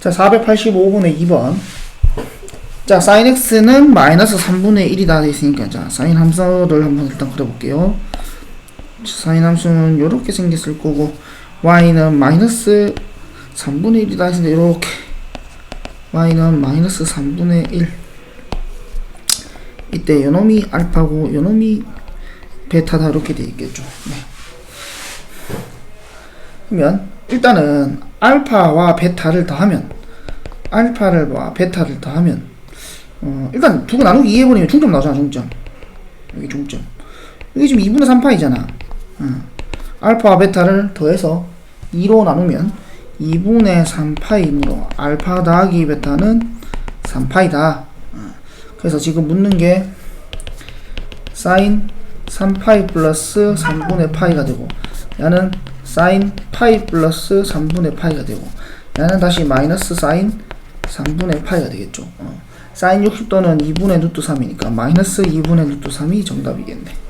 자, 485분의 2번. 자, sin x는 마이너스 3분의 1이다 돼 있으니까 자, sin 함수를 한번 일단 그려볼게요. 자, sin 함수는 이렇게 생겼을 거고 y는 마이너스 3분의 1이다 했는데 이렇게 y는 마이너스 3분의 1 이때 요놈이 알파고 요놈이 베타다 이렇게 돼 있겠죠. 네. 그러면 일단은 알파와 베타를 더하면 알파를 와 베타를 더하면 어 일단 두 개 나누기 2 해버리면 중점 나오잖아 중점 여기 중점 여기 지금 2분의 3파이잖아 어. 알파와 베타를 더해서 2로 나누면 2분의 3파이므로 알파 더하기 베타는 3파이다 어. 그래서 지금 묻는 게 사인 3파이 플러스 3분의 파이가 되고 야는 사인 파이 플러스 3분의 파이가 되고 야는 다시 마이너스 사인 3분의 파이가 되겠죠 어. 사인 60도는 2분의 루트 3이니까 마이너스 2분의 루트 3이 정답이겠네